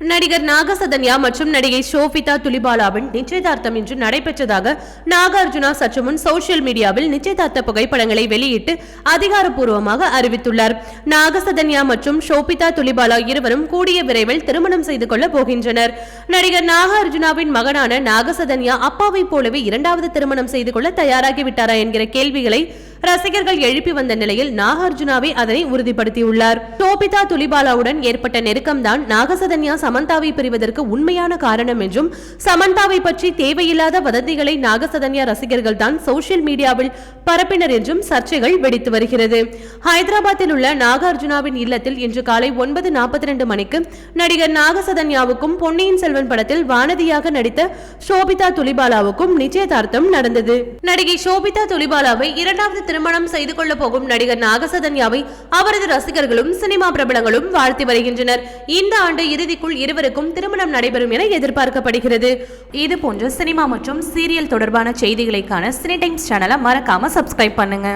நடிகர் நாகசதன்யா மற்றும் நடிகை ஷோபிதா துலிபாலாவின் நிச்சயதார்த்தம் இன்று நடைபெற்றதாக நாகார்ஜுனா சற்று முன் சோசியல் மீடியாவில் நிச்சயதார்த்த புகைப்படங்களை வெளியிட்டு அதிகாரப்பூர்வமாக அறிவித்துள்ளார். நாகசதன்யா மற்றும் ஷோபிதா துலிபாலா இருவரும் கூடிய விரைவில் திருமணம் செய்து கொள்ள போகின்றனர். நடிகர் நாகார்ஜுனாவின் மகனான நாகசதன்யா அப்பாவை போலவே இரண்டாவது திருமணம் செய்து கொள்ள தயாராகிவிட்டாரா என்கிற கேள்விகளை ரசிகர்கள் எழுப்பி வந்த நிலையில் நாகார்ஜுனாவே அதனை உறுதிப்படுத்தியுள்ளார். ஷோபிதா துலிபாலாவுடன் ஏற்பட்ட நெருக்கம்தான் நாகசதன்யா சமந்தாவை பிரிவதற்கு உண்மையான காரணம் என்றும் சமந்தாவை பற்றி தேவையில்லாத வதந்திகளை நாகசதன்யா ரசிகர்கள் தான் சோசியல் மீடியாவில் பரப்பினர் என்றும் சர்ச்சைகள் வெடித்து வருகிறது. ஹைதராபாத்தில் உள்ள நாகார்ஜுனாவின் இல்லத்தில் இன்று காலை ஒன்பது நாற்பத்தி ரெண்டு மணிக்கு நடிகர் நாகசதன்யாவுக்கும் பொன்னியின் செல்வன் படத்தில் வானதியாக நடித்த ஷோபிதா துலிபாலாவுக்கும் நிச்சயதார்த்தம் நடந்தது. நடிகை ஷோபிதா துலிபாலாவை இரண்டாவது திருமணம் செய்து கொள்ள போகும் நடிகர் நாகசதன்யாவை அவரது ரசிகர்களும் சினிமா பிரபலங்களும் வாழ்த்தி வருகின்றனர். இந்த ஆண்டு இறுதிக்குள் இருவருக்கும் திருமணம் நடைபெறும் என எதிர்பார்க்கப்படுகிறது. இது போன்ற சினிமா மற்றும் சீரியல் தொடர்பான செய்திகளைக்கான சினி டைம்ஸ் சேனலை மறக்காம சப்ஸ்கிரைப் பண்ணுங்க.